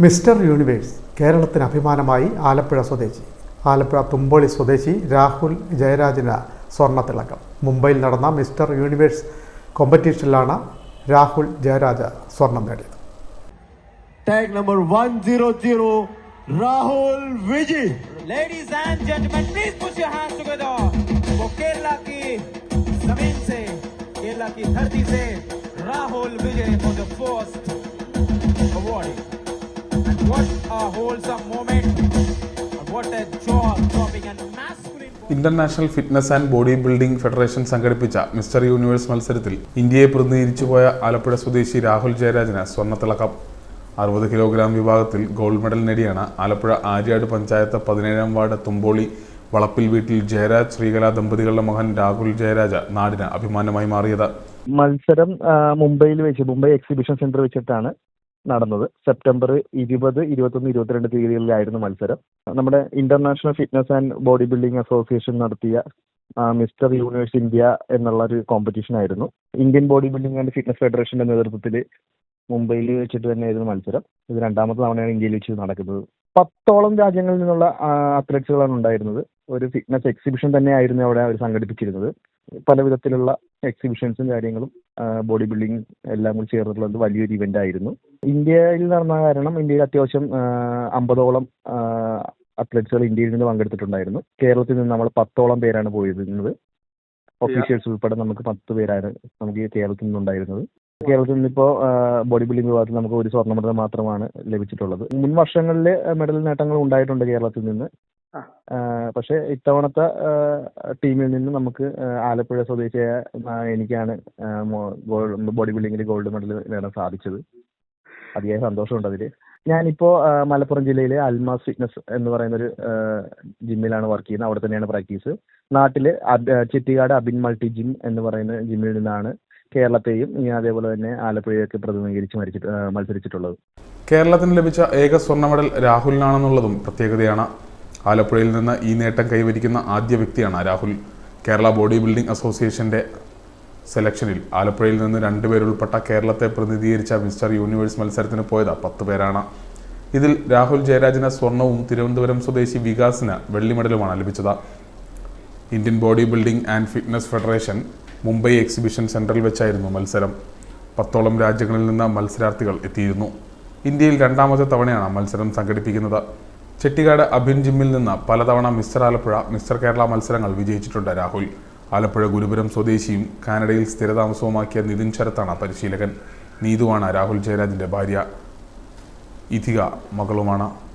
Mister universe കേരളത്തിന് അഭിമാനമായി ആലപ്പുഴ സ്വദേശി ആലപ്പുഴ തുമ്പോളി സ്വദേശി രാഹുൽ ജയരാജിന് സ്വർണ്ണത്തിളക്കം മുംബൈയിൽ നടന്ന മിസ്റ്റർ യൂണിവേഴ്സ് കോമ്പറ്റീഷനിലാണ് രാഹുൽ ജയരാജ് സ്വർണം നേടിയത് Tag number 100, Rahul Vijay. Ladies and gentlemen, please put your hands together for Kerala की जमीन से केरला की धरती से राहुल विजय for the first award. international fitness and body building federation സംഘടിപ്പിച്ച മിസ്റ്റർ യൂണിവേഴ്സ് മത്സരത്തിൽ ഇന്ത്യയെ പ്രതിനിധീകരിച്ചുപോയ ആലപ്പുഴ സ്വദേശി രാഹുൽ ജയരാജന് സ്വർണത്തിളക്കം. അറുപത് കിലോഗ്രാം വിഭാഗത്തിൽ ഗോൾഡ് മെഡൽ നേടിയാണ് ആലപ്പുഴ ആര്യാട് പഞ്ചായത്ത് പതിനേഴാം വാർഡ് തുമ്പോളി. വളപ്പിൽ വീട്ടിൽ ജയരാജ് ശ്രീകല ദമ്പതികളുടെ മകൻ രാഹുൽ ജയരാജ നാടിന് അഭിമാനമായി മാറിയത്. മത്സരം മുംബൈയിൽ വെച്ച് മുംബൈ എക്സിബിഷൻ സെന്റർ വെച്ചിട്ടാണ് നടന്നത്. സെപ്റ്റംബർ ഇരുപത് ഇരുപത്തൊന്ന് ഇരുപത്തിരണ്ട് തീയതികളിലായിരുന്നു മത്സരം. നമ്മുടെ international fitness and body building association നടത്തിയ മിസ്റ്റർ യൂണിവേഴ്സ് ഇന്ത്യ എന്നുള്ള ഒരു കോമ്പറ്റീഷൻ ആയിരുന്നു. Indian body building and fitness ഫെഡറേഷന്റെ നേതൃത്വത്തിൽ മുംബൈയിൽ വെച്ചിട്ട് തന്നെയായിരുന്നു മത്സരം. ഇത് രണ്ടാമത്തെ തവണയാണ് ഇന്ത്യയിൽ വെച്ച് നടക്കുന്നത്. പത്തോളം രാജ്യങ്ങളിൽ നിന്നുള്ള അത്ലറ്റ്സുകളാണ് ഉണ്ടായിരുന്നത്. ഒരു ഫിറ്റ്നസ് എക്സിബിഷൻ തന്നെയായിരുന്നു അവിടെ അവർ സംഘടിപ്പിച്ചിരുന്നത്. പല വിധത്തിലുള്ള എക്സിബിഷൻസും കാര്യങ്ങളും ബോഡി ബിൽഡിംഗ് എല്ലാം കൂടി ചേർന്നിട്ടുള്ള വലിയൊരു ഇവന്റ് ആയിരുന്നു. ഇന്ത്യയിൽ നടന്ന കാരണം ഇന്ത്യയിൽ അത്യാവശ്യം അമ്പതോളം അത്ലറ്റ്സുകൾ ഇന്ത്യയിൽ നിന്ന് പങ്കെടുത്തിട്ടുണ്ടായിരുന്നു. കേരളത്തിൽ നിന്ന് നമ്മൾ പത്തോളം പേരാണ് പോയിരുന്നത്. ഒഫീഷ്യൽസ് ഉൾപ്പെടെ നമുക്ക് പത്ത് പേരാണ് നമുക്ക് കേരളത്തിൽ നിന്നുണ്ടായിരുന്നത്. കേരളത്തിൽ നിന്നിപ്പോൾ ബോഡി ബിൽഡിംഗ് വിഭാഗത്തിൽ നമുക്ക് ഒരു സ്വർണ മെഡൽ മാത്രമാണ് ലഭിച്ചിട്ടുള്ളത്. മുൻ വർഷങ്ങളിൽ മെഡൽ നേട്ടങ്ങൾ ഉണ്ടായിട്ടുണ്ട് കേരളത്തിൽ നിന്ന്. പക്ഷെ ഇത്തവണത്തെ ടീമിൽ നിന്ന് നമുക്ക് ആലപ്പുഴ സ്വദേശിയായ എനിക്കാണ് ബോഡി ബിൽഡിങ്ങിൽ ഗോൾഡ് മെഡൽ നേടാൻ സാധിച്ചത്. അതിയായ സന്തോഷമുണ്ട് അതിൽ ഞാനിപ്പോൾ ആ, മലപ്പുറം ജില്ലയിലെ അൽമാസ് ഫിറ്റ്നസ് എന്ന് പറയുന്ന ഒരു ജിമ്മിലാണ് വർക്ക് ചെയ്യുന്നത്. അവിടെ തന്നെയാണ് പ്രാക്ടീസ് നാട്ടിൽ ചെട്ടിക്കാട് അബിൻ മൾട്ടി ജിം എന്ന് പറയുന്ന ജിമ്മിൽ നിന്നാണ് കേരളത്തെയും അതേപോലെ തന്നെ ആലപ്പുഴയൊക്കെ പ്രതിനിധീകരിച്ച് മത്സരിച്ചിട്ടുള്ളത്. കേരളത്തിന് ലഭിച്ച ഏക സ്വർണ മെഡൽ രാഹുലിനാണെന്നുള്ളതും പ്രത്യേകതയാണ്. ആലപ്പുഴയിൽ നിന്ന് ഈ നേട്ടം കൈവരിക്കുന്ന ആദ്യ വ്യക്തിയാണ് രാഹുൽ. കേരള ബോഡി ബിൽഡിംഗ് അസോസിയേഷന്റെ സെലക്ഷനിൽ ആലപ്പുഴയിൽ നിന്ന് രണ്ടുപേരുൾപ്പെട്ട കേരളത്തെ പ്രതിനിധീകരിച്ച മിസ്റ്റർ യൂണിവേഴ്സ് മത്സരത്തിന് പോയത് പത്ത് പേരാണ്. ഇതിൽ രാഹുൽ ജയരാജിന് സ്വർണവും തിരുവനന്തപുരം സ്വദേശി വികാസിന് വെള്ളി മെഡലുമാണ് ലഭിച്ചത്. Indian body building and fitness federation Mumbai exhibition സെന്ററിൽ വെച്ചായിരുന്നു മത്സരം. പത്തോളം രാജ്യങ്ങളിൽ നിന്ന് മത്സരാർത്ഥികൾ എത്തിയിരുന്നു. ഇന്ത്യയിൽ രണ്ടാമത്തെ തവണയാണ് മത്സരം സംഘടിപ്പിക്കുന്നത്. ചെട്ടിക്കാട് അഭിൻ ജിമ്മിൽ നിന്ന് പലതവണ മിസ്റ്റർ ആലപ്പുഴ മിസ്റ്റർ കേരള മത്സരങ്ങൾ വിജയിച്ചിട്ടുണ്ട് രാഹുൽ. ആലപ്പുഴ ഗുരുപുരം സ്വദേശിയും കാനഡയിൽ സ്ഥിരതാമസവുമാക്കിയ നിതിൻ ശരത്താണ് പരിശീലകൻ. നീതുവാണ് രാഹുൽ ജയരാജിന്റെ ഭാര്യ. ഇഥിക മകളുമാണ്